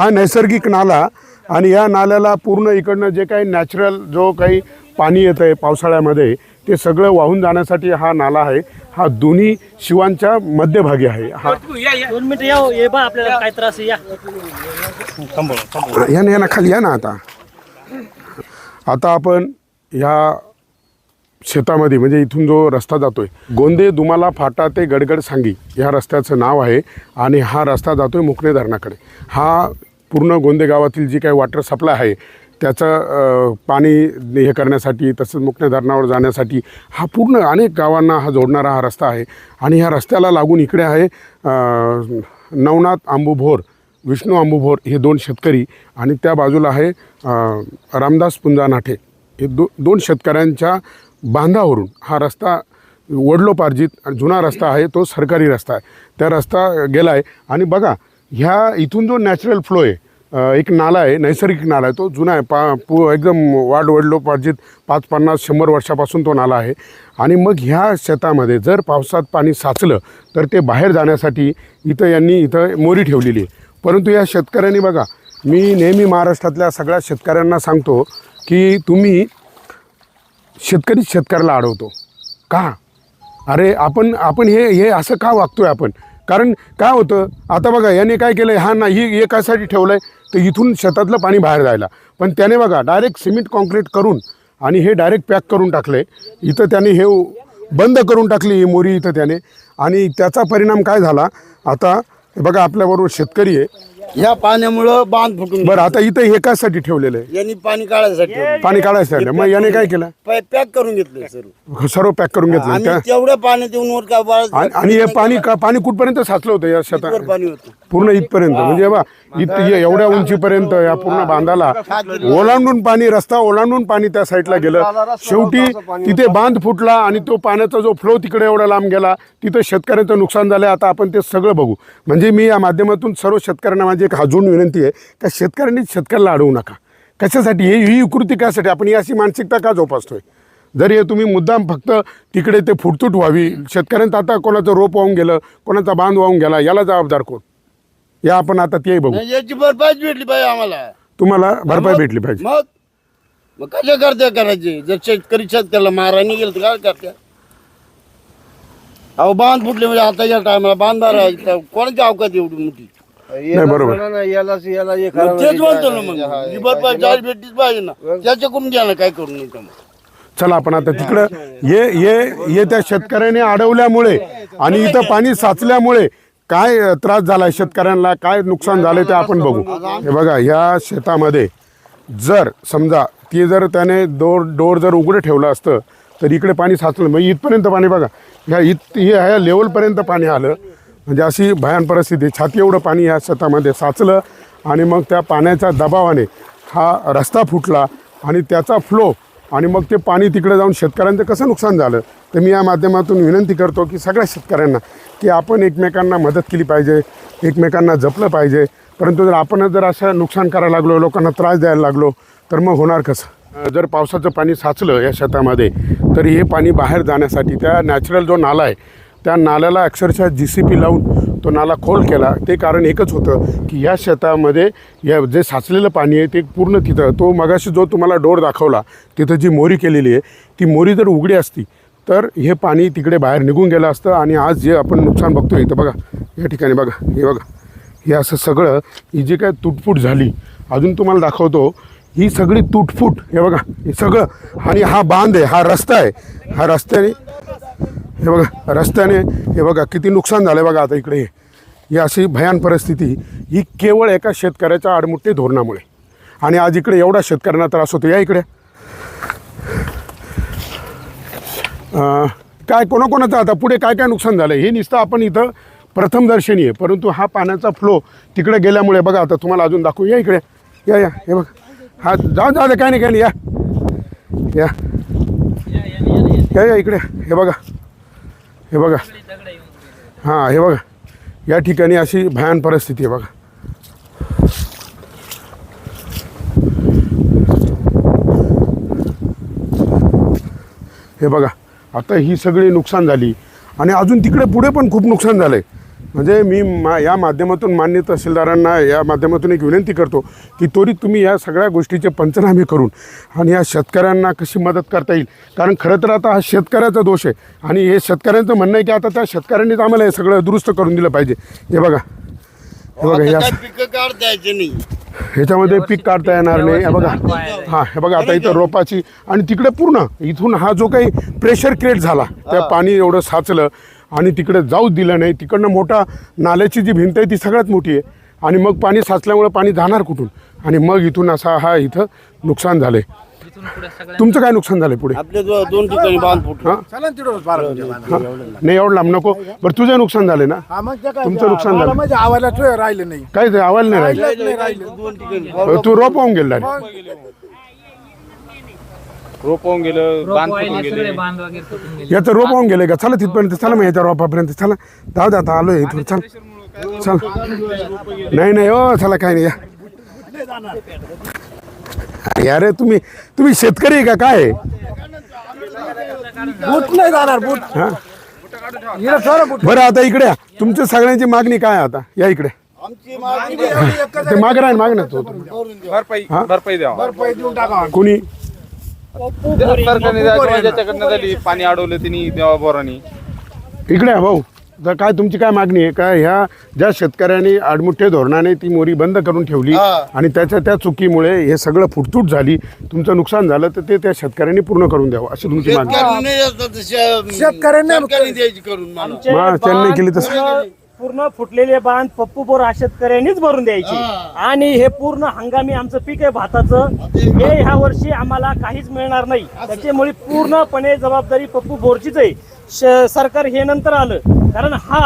हा नैसर्गिक नाला आणि या नाल्याला पूर्ण इकडनं जे काही नॅचरल जो काही पाणी येतं आहे पावसाळ्यामध्ये ते सगळं वाहून जाण्यासाठी हा नाला आहे. हा दोन्ही शिवांच्या मध्यभागी आहे. हा दोन मिनिटं या हो, ये बा आपल्याला काय त्रास आहे या. या ना या ना खाली या ना आता. आता आपण ह्या शेतामध्ये म्हणजे इथून जो रस्ता जातोय गोंदे दुमाला फाटा ते गडगड सांगी ह्या रस्त्याचं नाव आहे आणि हा रस्ता जातोय मुकणे धरणाकडे. हा पूर्ण गोंदे गावातील जी काही वॉटर सप्लाय आहे त्याचं पाणी हे करण्यासाठी तसंच मुख्य धरणावर जाण्यासाठी हा पूर्ण अनेक गावांना हा जोडणारा हा रस्ता आहे. आणि ह्या रस्त्याला लागून इकडे आहे नवनाथ आंबुभोर विष्णू आंबुभोर हे दोन शेतकरी आणि त्या बाजूला आहे रामदास पुंजा नाठे हे दो दोन शेतकऱ्यांच्या बांधावरून हा रस्ता वडलोपार्जित जुना रस्ता आहे तो सरकारी रस्ता आहे. त्या रस्ता गेला आहे आणि बघा ह्या इथून जो नॅचरल फ्लो आहे एक नाला आहे नैसर्गिक नाला आहे. तो जुना आहे. पा पू एकदम वाढ वडलोपार्जित पाच पन्नास शंभर वर्षापासून तो नाला आहे. आणि मग ह्या शेतामध्ये जर पावसात पाणी साचलं तर ते बाहेर जाण्यासाठी इथं यांनी इथं मोरी ठेवलेली आहे. परंतु या शेतकऱ्यांनी बघा मी नेहमी महाराष्ट्रातल्या सगळ्या शेतकऱ्यांना सांगतो की तुम्ही शेतकरी शेतकऱ्याला अडवतो का? अरे आपण आपण हे हे असं का वागतो आहे आपण? कारण काय होतं आता बघा याने काय केलं हा ना ही एकासाठी ठेवलं आहे तर इथून शेतातलं पाणी बाहेर जायला. पण त्याने बघा डायरेक्ट सिमेंट कॉन्क्रीट करून आणि हे डायरेक्ट पॅक करून टाकले इथं त्याने हे बंद करून टाकली ही मोरी इथं त्याने. आणि त्याचा परिणाम काय झाला आता बघा आपल्याबरोबर शेतकरी आहे. ह्या पाण्यामुळं बांध फुटून बरं आता इथं हे कशासाठी ठेवलेलं आहे? यांनी पाणी काढायसाठी ठेवलं. पाणी काढायचं मग याने काय केलं? पॅ- पॅक करून घेतलं सर्व सर्व पॅक करून घेतलं. आणि त्या तेवढ्या पाण्यात येऊन वर का बाळ आणि आणि हे पाणी का पाणी कुठपर्यंत साचलं होतं या शेतात? पाणी होतं. पूर्ण इथपर्यंत. म्हणजे बा हे एवढ्या उंचीपर्यंत या पूर्ण बांधाला ओलांडून पाणी रस्ता ओलांडून पाणी त्या साईडला गेलं. शेवटी तिथे बांध फुटला आणि तो पाण्याचा जो फ्लो तिकडे एवढा लांब गेला तिथं शेतकऱ्यांचं नुकसान झालं आता आपण ते सगळं बघू. म्हणजे मी या माध्यमातून सर्व शेतकऱ्यांना माझी एक अजून विनंती आहे का शेतकऱ्यांनी शेतकऱ्याला अडवू नका. कशासाठी? हे ही कृती कशासाठी आपण ही अशी मानसिकता का जोपासतोय? जर हे तुम्ही मुद्दाम फक्त तिकडे ते फुटतूट व्हावी शेतकऱ्यांचं आता कोणाचं रोप वाहून गेलं कोणाचा बांध वाहून गेला याला जबाबदार कोण? या आपण आता तेही बघू. नाही, याची भरपाईच भेटली पाहिजे आम्हाला. तुम्हाला भरपाई भेटली पाहिजे. मग मग कशा करत्या करायचे? जर शेतकरी शेतकऱ्याला मारायला गेलं तर काय करत्या? अहो बांध फुटले म्हणजे आता या टायमाला बांधणार आहे कोणाची अवकात एवढी मोठी? नाही बरोबर. यालाच याला हे मग तेच म्हणतो ना मग. ही भरपाई जाहीर भेटलीच पाहिजे ना. त्याच्याकडून घ्या ना काय करू नका मग चला आपण आता तिकडं ये ये ये त्या शेतकऱ्याने अडवल्यामुळे आणि इथं पाणी साचल्यामुळे काय त्रास झाला शेतकऱ्यांना? काय नुकसान झालं ते आपण बघू. हे बघा ह्या शेतामध्ये जर समजा ती जर त्याने डोर डोर जर उघडं ठेवलं असतं तर इकडे पाणी साचलं. म्हणजे इथपर्यंत पाणी बघा ह्या इत हे ह्या लेवलपर्यंत पाणी आलं म्हणजे अशी भयान परिस्थिती छाती एवढं पाणी या शेतामध्ये साचलं आणि मग त्या पाण्याच्या दबावाने हा रस्ता फुटला आणि त्याचा फ्लो आणि मग ते पाणी तिकडे जाऊन शेतकऱ्यांचं कसं नुकसान झालं तर मी या माध्यमातून विनंती करतो की सगळ्या शेतकऱ्यांना की आपण एकमेकांना मदत केली पाहिजे एकमेकांना जपलं पाहिजे. परंतु जर आपण जर असं नुकसान करायला लागलो लोकांना त्रास द्यायला लागलो तर मग होणार कसं? जर पावसाचं पाणी साचलं या शेतामध्ये तर हे पाणी बाहेर जाण्यासाठी त्या नॅचरल जो नाला आहे त्या नाल्याला अक्षरशः जी सी पी लावून तो नाला खोल केला. ते कारण एकच होतं की या शेतामध्ये या जे साचलेलं पाणी आहे ते पूर्ण तिथं तो मगाशी जो तुम्हाला डोर दाखवला तिथं जी मोरी केलेली आहे ती मोरी जर उघडी असती तर हे पाणी तिकडे बाहेर निघून गेलं असतं आणि आज जे आपण नुकसान बघतो इथं बघा या ठिकाणी बघा हे बघा हे असं सगळं ही जी काय तुटफूट झाली अजून तुम्हाला दाखवतो ही सगळी तुटफूट हे बघा हे सगळं आणि हा बांध आहे हा रस्ता आहे हा रस्त्याने हे बघा रस्त्याने हे बघा किती नुकसान झालं बघा आता इकडे. ही अशी भयान परिस्थिती ही केवळ एका शेतकऱ्याच्या आडमुठ्ठी धोरणामुळे. आणि आज इकडे एवढा शेतकऱ्यांना त्रास होतो. या इकडे. काय कोणाकोणाचं आता? पुढे काय काय नुकसान झालं हे नुसतं आपण इथं प्रथमदर्शनी आहे. परंतु हा पाण्याचा फ्लो तिकडे गेल्यामुळे बघा आता तुम्हाला अजून दाखवू. या इकडे. या या हे बघा. हा जा जा काय नाही काय नाही. या या. या या इकडे. हे बघा. हे बघा. हां हे बघा. या ठिकाणी अशी भयान परिस्थिती आहे बघा. हे बघा. आता ही सगळी नुकसान झाली. आणि अजून तिकडे पुढे पण खूप नुकसान झालं आहे म्हणजे मी मा या माध्यमातून मान्य तहसीलदारांना या माध्यमातून एक विनंती करतो की त्वरित तुम्ही या सगळ्या गोष्टीचे पंचनामे करून आणि या शेतकऱ्यांना कशी मदत करता येईल. कारण खरं तर आता हा शेतकऱ्याचा दोष आहे आणि हे शेतकऱ्यांचं म्हणणं आहे की आता त्या शेतकऱ्यांनीच आम्हाला हे सगळं दुरुस्त करून दिलं पाहिजे. हे बघा. हे बघा या काय पिकं काढता यायचे नाही. ह्याच्यामध्ये पीक काढता येणार नाही. हे बघा. हा हे बघा आता इथं रोपाची आणि तिकडे पूर्ण इथून हा जो काही प्रेशर क्रिएट झाला त्या पाणी एवढं साचलं आणि तिकडे जाऊच दिलं नाही. तिकडनं मोठा नाल्याची जी भिंत आहे ती सगळ्यात मोठी आहे. आणि मग पाणी साचल्यामुळे पाणी जाणार कुठून? आणि मग इथून असा हा इथं नुकसान झालंय. तुमचं काय नुकसान झालंय पुढे? दो- दोन ठिकाणी बांध फुटला. नाही एवढं लांब नको. बरं तुझं नुकसान झालं ना? तुमचं नुकसान झालं म्हणजे आवायला राहिलं नाही. काय ते आवाज नाही राहिलं? दोन ठिकाणी. तू रोप होऊन गेला. रोप होऊन गेलं बांध फुटून गेले. बांध वगैरे फुटून गेले. याचं रोप होऊन गेले का? चला तिथपर्यंत चला मग याच्या रोपापर्यंत चला. जाऊ दे आता आलोय इथून चल. चल. नाही नाही हो चला काय नाही या. अरे तुम्ही तुम्ही शेतकरी आहे का? काय? आहे? बूट नाही जाणार बूट. हा? हिला सर बूट. बरं आता इकडे या. तुमच्या सगळ्यांची मागणी काय आहे आता? या इकडे. आमची मागणी ते माग राहील माग ना तो. भरपाई हा? भरपाई द्यावा. पैसे देऊन टाका कोणी? सरकारने द्यावं, किंवा ज्याच्याकडनं झाली पाणी अडवलं त्यांनी बोरानी इकडे भाऊ तर काय तुमची काय मागणी आहे का ह्या ज्या शेतकऱ्यांनी आडमुठ्ठे धोरणाने ती मोरी बंद करून ठेवली हा. आणि त्याच्या त्या चुकीमुळे हे सगळं फुटतूट झाली तुमचं नुकसान झालं तर ते त्या शेतकऱ्यांनी पूर्ण करून द्यावं अशी तुमची मागणी. शेतकऱ्यांनी द्यायची करून त्यांनी केली तसं. पूर्ण- फुटलेले बांध पप्पू बोर शेतकऱ्यांनीच भरून द्यायचे. आणि हे पूर्ण हंगामी आमचं पीक आहे भाताचं. हे ह्या वर्षी आम्हाला काहीच मिळणार नाही. त्याच्यामुळे पूर्णपणे जबाबदारी पप्पू बोरचीच आहे. सरकार हे नंतर आलं. कारण हा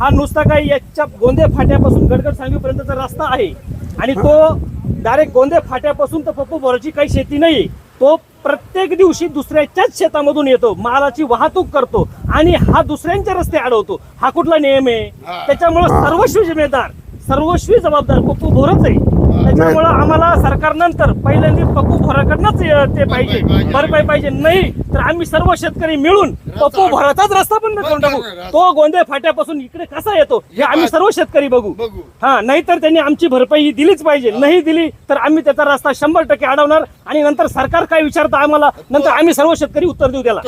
हा नुसता काही याच्या गोंदे फाट्यापासून गडगड सांगवीपर्यंतचा रस्ता आहे. आणि तो डायरेक्ट गोंदे फाट्यापासून तर पप्पू बोराची काही शेती नाही. तो प्रत्येक दिवशी दुसऱ्याच्याच शेतामधून येतो मालाची वाहतूक करतो आणि हा दुसऱ्यांचे रस्ते अडवतो. हा कुठला नियम आहे? त्याच्यामुळे सर्वस्वी जिम्मेदार. सर्वस्वी जबाबदार पप्पू भोरच आहे. त्याच्यामुळं आम्हाला सरकारनंतर पहिल्यांदा पप्पू भोराकडनंच ते पाहिजे. भरपाई पाहिजे. नाही तर आम्ही सर्व शेतकरी मिळून पप्पू भोराचाच रस्ता बंद करून टाकू. तो गोंदे फाट्यापासून इकडे कसा येतो हे आम्ही सर्व शेतकरी बघू. हा नाहीतर त्यांनी आमची भरपाई ही दिलीच पाहिजे. नाही दिली तर आम्ही त्याचा रस्ता शंभर टक्के अडवणार आणि नंतर सरकार काय विचारतं आम्हाला नंतर आम्ही सर्व शेतकरी उत्तर देऊ त्याला.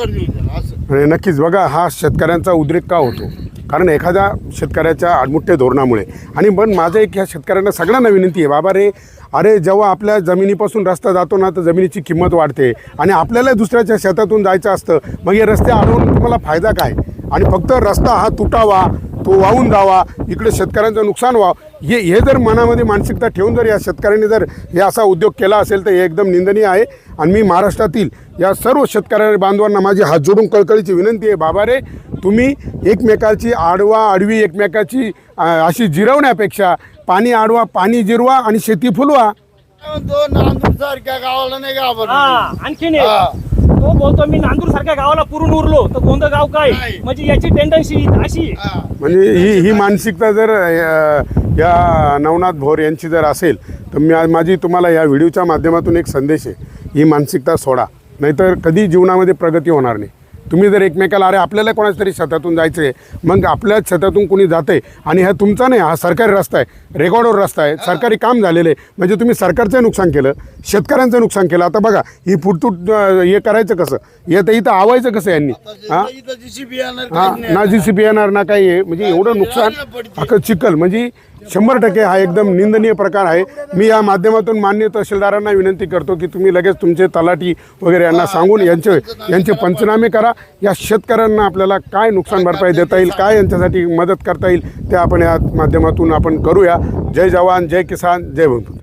नक्कीच बघा हा शेतकऱ्यांचा उद्रेक का होतो? कारण एखाद्या शेतकऱ्याच्या आडमुठ्ठे धोरणामुळे. आणि पण माझं एक ह्या शेतकऱ्यांना सगळ्यांना विनंती आहे बाबा रे अरे जेव्हा आपल्या जमिनीपासून रस्ता जातो ना तर जमिनीची किंमत वाढते. आणि आपल्याला दुसऱ्याच्या शेतातून जायचं असतं मग हे रस्ते अडवून तुम्हाला फायदा काय? आणि फक्त रस्ता हा तुटावा तो वाहून जावा इकडे शेतकऱ्यांचं नुकसान व्हावं हे हे जर मनामध्ये मानसिकता ठेवून जर या शेतकऱ्यांनी जर हे असा उद्योग केला असेल तर हे एकदम निंदनीय आहे. आणि मी महाराष्ट्रातील या सर्व शेतकऱ्या बांधवांना माझी हात जोडून कळकळीची विनंती आहे बाबा रे तुम्ही एकमेकाची आडवा आडवी एकमेकाची अशी जिरवण्यापेक्षा पाणी आडवा पाणी जिरवा आणि शेती फुलवा. नांदूर सारख्या गावाला नाही हा आणखीन हा. एक तो बोलतो मी नांदूर सारख्या गावाला पुरून उरलो तर गोंद गाव काय? नाही. म्हणजे याची टेंडन्सी अशी आहे. म्हणजे ही ही मानसिकता जर अ, या नवनाथ भोर यांची जर असेल तर मी माझी तुम्हाला या व्हिडिओच्या माध्यमातून एक संदेश आहे. ही मानसिकता सोडा. नाहीतर कधी जीवनामध्ये प्रगती होणार नाही. तुम्ही जर एकमेकाला अरे आपल्याला कोणाच तरी शेतातून जायचं आहे मग आपल्या शेतातून कोणी जाते आणि हा तुमचा नाही हा सरकारी रस्ता आहे रेकॉर्डवर रस्ता आहे सरकारी काम झालेलं आहे. म्हणजे तुम्ही सरकारचं नुकसान केलं शेतकऱ्यांचं नुकसान केलं. आता बघा ही फुटतूट हे करायचं कसं? हे तर इथं आवायचं कसं यांनी? हां? हा. ना जी सी पी येणार ना काही आहे. म्हणजे एवढं नुकसान अख्खं चिखल. म्हणजे शंभर टक्के हा एकदम निंदनीय प्रकार आहे. मी या माध्यमातून मान्य तहसीलदारांना विनंती करतो की तुम्ही लगेच तुमचे तलाठी वगैरे यांना सांगून यांचे यांचे पंचनामे करा. या शेतकऱ्यांना आपल्याला काय नुकसान भरपाई देता येईल काय यांच्यासाठी मदत करता येईल ते आपण या माध्यमातून आपण करूया. जय जवान जय किसान जय बंधू